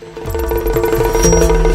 Música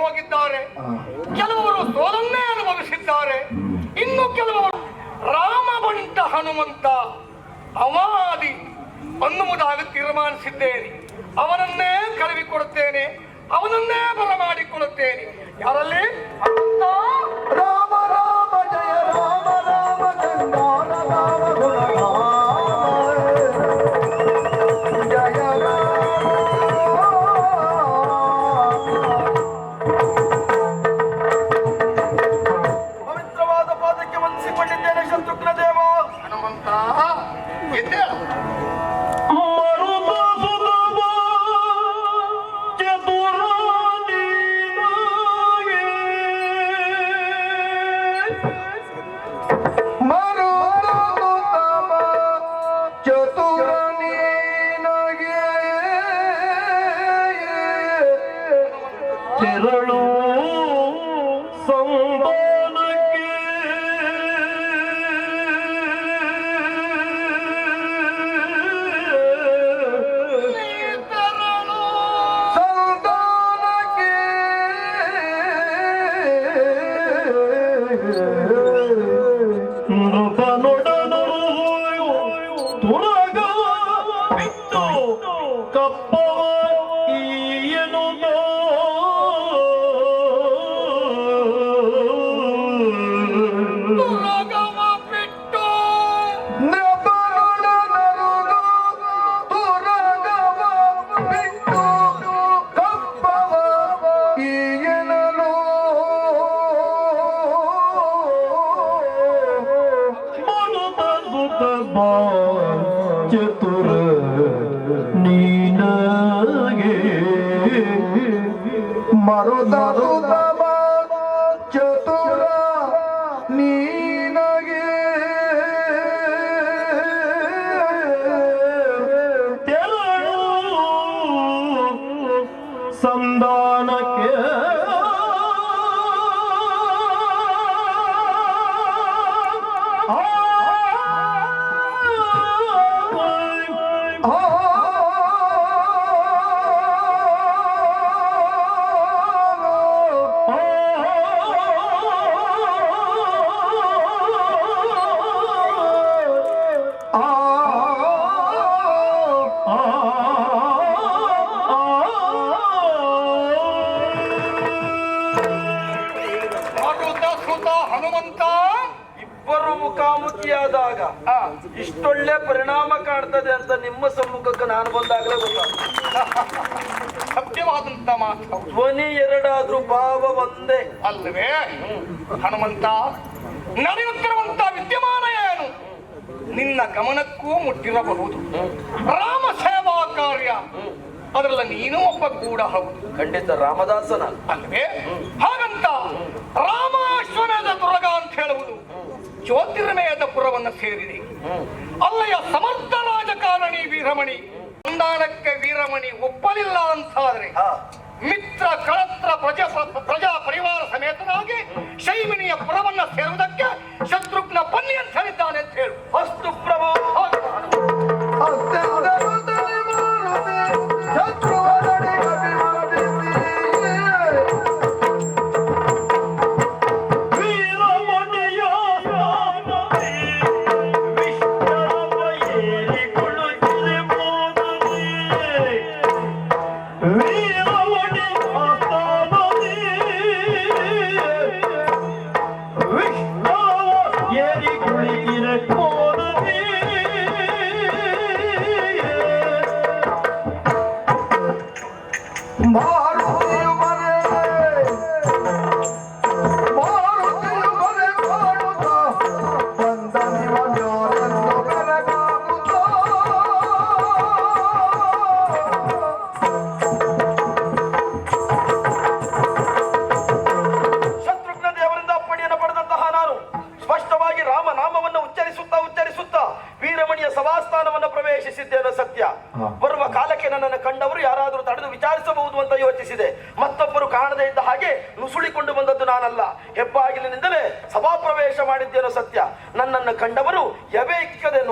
ಹೋಗಿದ್ದಾರೆ. ಕೆಲವರು ಸೋಲನ್ನೇ ಅನುಭವಿಸಿದ್ದಾರೆ. ಇನ್ನು ಕೆಲವರು ರಾಮ ಬಂಟ ಹನುಮಂತ ಅವಾದಿ ಅನ್ನುವುದಾಗಿ ತೀರ್ಮಾನಿಸಿದ್ದೇನೆ. ಅವನನ್ನೇ ಕಳುಹಿಕೊಡುತ್ತೇನೆ ಅವನನ್ನೇ ಬರಮಾಡಿಕೊಳ್ಳುತ್ತೇನೆ. ಯಾರಲ್ಲಿ? Bob. ಮರುದ ಚತುರ ನೀನಗೆ. ತೆರಳು ಸಂಧಾನಕ್ಕೆ ಮಾತನಾಡ್ತದೆ ಅಂತ ನಿಮ್ಮ ಸಮ್ಮುಖಕ್ಕೆ ನಾನು ಬಂದಾಗಲೇ ಗೊತ್ತಾಗ್ತದೆ ಸತ್ಯವಾದಂತ ಮಾತು. ಧ್ವನಿ ಎರಡಾದ್ರೂ ಭಾವ ಒಂದೇ. ಅಲ್ವೇ ಹನುಮಂತ ನಡೆಯುತ್ತಿರುವಂತ ವಿದ್ಯಮಾನ ಏನು? ನಿನ್ನ ಗಮನಕ್ಕೂ ಮುಟ್ಟಿರಬಹುದು. ರಾಮ ಸೇವಾ ಕಾರ್ಯ. ಅದರಲ್ಲ ನೀನು ಒಬ್ಬ ಕೂಡ ಹೌದು. ಖಂಡಿತ ರಾಮದಾಸನ. ಅಲ್ವೇ ಹಾಗಂತ ರಾಮ ಅಶ್ವಮೇಧ ದುರ್ಗ ಅಂತ ಹೇಳುವುದು ಜ್ಯೋತಿರ್ಮಯದ ಪುರವನ್ನು ಸೇರಿದೆ. ಅಲ್ಲಯ್ಯ ಸಮರ್ಥ ವೀರಮಣಿ. ಸಂಧಾನಕ್ಕೆ ವೀರಮಣಿ ಒಪ್ಪಲಿಲ್ಲ ಅಂತಾದ್ರೆ ಮಿತ್ರ ಕಳತ್ರ ಪ್ರಜಾ ಪ್ರಜಾ ಪರಿವಾರ ಸಮೇತನಾಗಿ ಶೈಮಿನಿಯ ಪುರವನ್ನ ಸೇರುವುದಕ್ಕೆ ನುಸುಳಿಕೊಂಡು ಬಂದದ್ದು ನಾನಲ್ಲ. ಹೆಬ್ಬಾಗಿಲಿನಿಂದಲೇ ಸಭಾ ಪ್ರವೇಶ ಮಾಡಿದ್ದೇನೋ ಸತ್ಯ. ನನ್ನನ್ನು ಕಂಡವರು ಎವೆ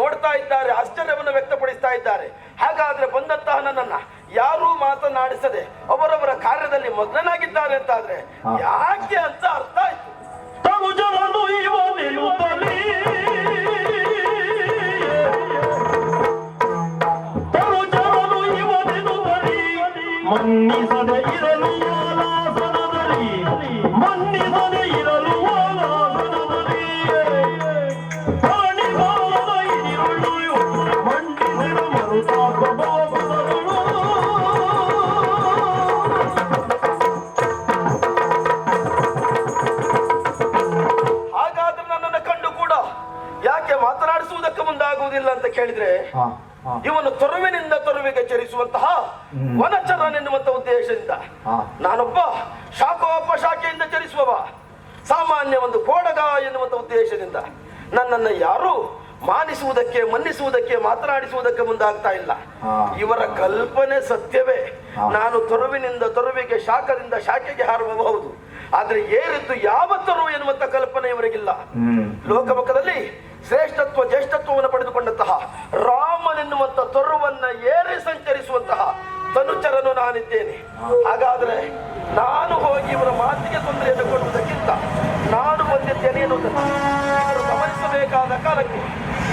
ನೋಡ್ತಾ ಇದ್ದಾರೆ ಆಶ್ಚರ್ಯವನ್ನು ವ್ಯಕ್ತಪಡಿಸ್ತಾ ಇದ್ದಾರೆ. ಹಾಗಾದ್ರೆ ಬಂದಂತಹ ನನ್ನನ್ನ ಯಾರೂ ಮಾತನಾಡಿಸದೆ ಅವರವರ ಕಾರ್ಯದಲ್ಲಿ ಮಗ್ನನಾಗಿದ್ದಾರೆ ಅಂತಾದ್ರೆ ಯಾಕೆ ಇವನು ತೊರುವಿನಿಂದ ತೊರುವಿಗೆ ಚರಿಸುವಂತಹ ವನಚರನೆನ್ನುವಂತ ಉದ್ದೇಶದಿಂದ. ನಾನೊಬ್ಬ ಶಾಖೋಪ ಶಾಖೆಯಿಂದ ಚರಿಸುವವ. ಸಾಮಾನ್ಯ ಒಂದು ಕೋಡಗ ಎನ್ನುವಂತ ಉದ್ದೇಶದಿಂದ. ನನ್ನನ್ನು ಯಾರು ಮಾನಿಸುವುದಕ್ಕೆ ಮನ್ನಿಸುವುದಕ್ಕೆ ಮಾತನಾಡಿಸುವುದಕ್ಕೆ ಮುಂದಾಗ್ತಾ ಇಲ್ಲ. ಇವರ ಕಲ್ಪನೆ ಸತ್ಯವೇ. ನಾನು ತೊರುವಿನಿಂದ ತೊರುವಿಗೆ ಶಾಖದಿಂದ ಶಾಖೆಗೆ ಹಾರಬಹುದು. ಆದ್ರೆ ಏರಿದ್ದು ಯಾವತ್ತರು ತರು ಎನ್ನುವಂತ ಕಲ್ಪನೆ ಇವರಿಗಿಲ್ಲ. ಲೋಕಮುಖದಲ್ಲಿ ಶ್ರೇಷ್ಠತ್ವ ಜ್ಯೇಷ್ಠತ್ವವನ್ನು ಪಡೆದುಕೊಂಡಂತಹ ರಾಮನೆನ್ನುವಂತ ತೊರುವನ್ನ ಏರಿ ಸಂಚರಿಸುವಂತಹ ತನುಚರನು ನಾನಿದ್ದೇನೆ. ಹಾಗಾದ್ರೆ ನಾನು ಹೋಗಿ ಇವರ ಮಾತಿಗೆ ತೊಂದರೆಯನ್ನು ಕೊಡುವುದಕ್ಕಿಂತ ನಾನು ಬಂದಿದ್ದೇನೆ ಎನ್ನುವುದನ್ನು ಗಮನಿಸಬೇಕಾದ ಕಾಲಕ್ಕೆ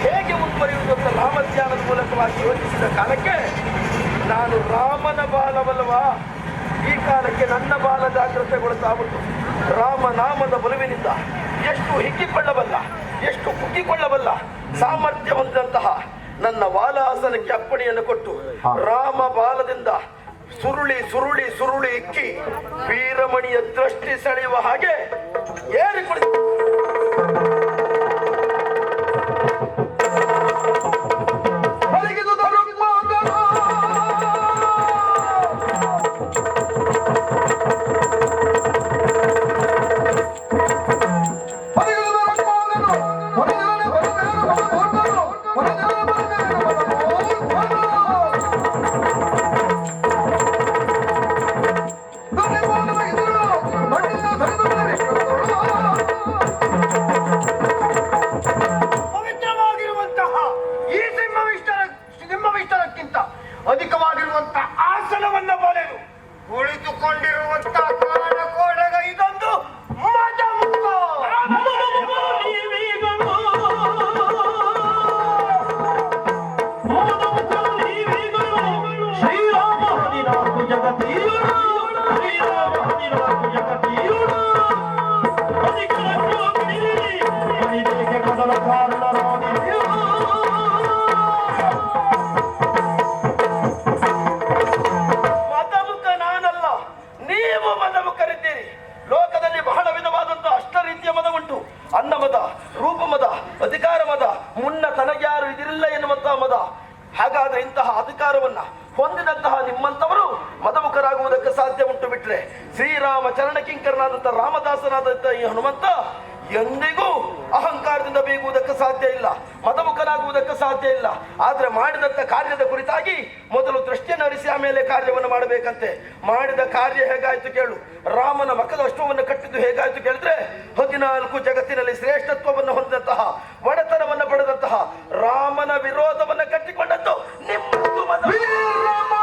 ಹೇಗೆ ಮುಂದುವರಿಯುವುದಂತ ಅಂತ ರಾಮಧ್ಯಾನದ ಮೂಲಕವಾಗಿ ಯೋಚಿಸಿದ ಕಾಲಕ್ಕೆ ನಾನು ರಾಮನ ಬಾಲವಲ್ಲವಾ? ಈ ಕಾಲಕ್ಕೆ ನನ್ನ ಬಾಲ ರಾಮ ರಾಮನಾಮದ ಬಲುವಿನಿಂದ ಎಷ್ಟು ಹಿಕ್ಕಿಕೊಳ್ಳಬಲ್ಲ ಎಷ್ಟು ಕುಗ್ಗಿಕೊಳ್ಳಬಲ್ಲ ಸಾಮರ್ಥ್ಯ ಹೊಂದಿದಂತಹ ನನ್ನ ವಾಲಾಸನಕ್ಕೆ ಅಪ್ಪಣೆಯನ್ನು ಕೊಟ್ಟು ರಾಮ ಬಾಲದಿಂದ ಸುರುಳಿ ಸುರುಳಿ ಸುರುಳಿ ಇಕ್ಕಿ ವೀರಮಣಿಯ ದೃಷ್ಟಿ ಸೆಳೆಯುವ ಹಾಗೆ ಏರಿ ಅಧಿಕವಾಗಿರುವಂತಹ ಆಸನವನ್ನ ಬಳೆದು ಕುಳಿತುಕೊಂಡಿರುವಂತಹ ಅಧಿಕಾರವನ್ನ ಹೊಂದಿದಂತಹ ನಿಮ್ಮಂತವರು ಮದಮುಖರಾಗುವುದಕ್ಕೆ ಸಾಧ್ಯ ಉಂಟು ಬಿಟ್ರೆ ಶ್ರೀರಾಮ ಚರಣಕಿಂಕರನಾದಂತಹ ರಾಮದಾಸನಾದಂತಹ ಈ ಹನುಮಂತ ಎಂದಿಗೂ ಅಹಂಕಾರದಿಂದ ಬೀಗುವುದಕ್ಕೆ ಸಾಧ್ಯ ಇಲ್ಲ ಮದಮುಖನಾಗುವುದಕ್ಕೆ ಸಾಧ್ಯ ಇಲ್ಲ. ಆದ್ರೆ ಮಾಡಿದಂತ ಕಾರ್ಯದ ಕುರಿತಾಗಿ ಮೊದಲು ದೃಷ್ಟಿಯನ್ನು ಅರಿಸಿ ಆಮೇಲೆ ಕಾರ್ಯವನ್ನು ಮಾಡಬೇಕಂತೆ. ಮಾಡಿದ ಕಾರ್ಯ ಹೇಗಾಯ್ತು ಕೇಳು. ರಾಮನ ಮಕದ ಅಷ್ಟವನ್ನು ಕಟ್ಟಿದ್ದು ಹೇಗಾಯ್ತು ಕೇಳಿದ್ರೆ ಹದಿನಾಲ್ಕು ಜಗತ್ತಿನಲ್ಲಿ ಶ್ರೇಷ್ಠತ್ವವನ್ನು ಹೊಂದಿದಂತಹ ಒಡೆತನವನ್ನು ಪಡೆದಂತಹ ರಾಮನ ವಿರೋಧವನ್ನು ಕಟ್ಟಿಕೊಂಡದ್ದು ನಿಮ್ಮದು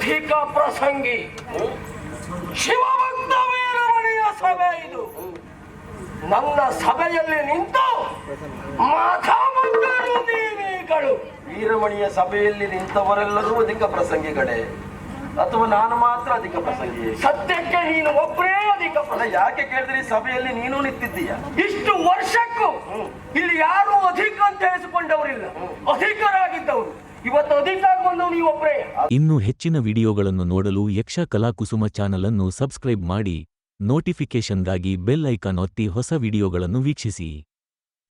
ಅಧಿಕ ಪ್ರಸಂಗಿ. ಶಿವಭಕ್ತ ವೀರಮಣಿಯ ಸಭೆ ಇದು. ನನ್ನ ಸಭೆಯಲ್ಲಿ ನಿಂತು ಮಾತಾಮಗಳು ವೀರಮಣಿಯ ಸಭೆಯಲ್ಲಿ ನಿಂತವರೆಲ್ಲರೂ ಅಧಿಕ ಪ್ರಸಂಗಿಗಳೇ. ಅಥವಾ ನಾನು ಮಾತ್ರ ಅಧಿಕ ಪ್ರಸಂಗಿ. ಸದ್ಯಕ್ಕೆ ನೀನು ಒಬ್ಬರೇ ಅಧಿಕ ಪ್ರಸಂಗ. ಪ್ರಸಂಗಿ ಯಾಕೆ ಕೇಳಿದ್ರಿ ಸಭೆಯಲ್ಲಿ ನೀನು ನಿಂತಿದ್ದೀಯ? ಇಷ್ಟು ವರ್ಷಕ್ಕೂ ಇಲ್ಲಿ ಯಾರು ಅಧಿಕ ಅಂತ ಹೇಳಿಸಿಕೊಂಡವರಿಲ್ಲ. ಅಧಿಕರಾಗಿದ್ದವರು. ಇನ್ನು ಹೆಚ್ಚಿನ ವಿಡಿಯೋಗಳನ್ನು ನೋಡಲು ಯಕ್ಷ ಕಲಾಕುಸುಮ ಚಾನಲ್ ಅನ್ನು ಸಬ್ಸ್ಕ್ರೈಬ್ ಮಾಡಿ ನೋಟಿಫಿಕೇಶನ್ಗಾಗಿ ಬೆಲ್ ಐಕಾನ್ ಒತ್ತಿ ಹೊಸ ವಿಡಿಯೋಗಳನ್ನು ವೀಕ್ಷಿಸಿ.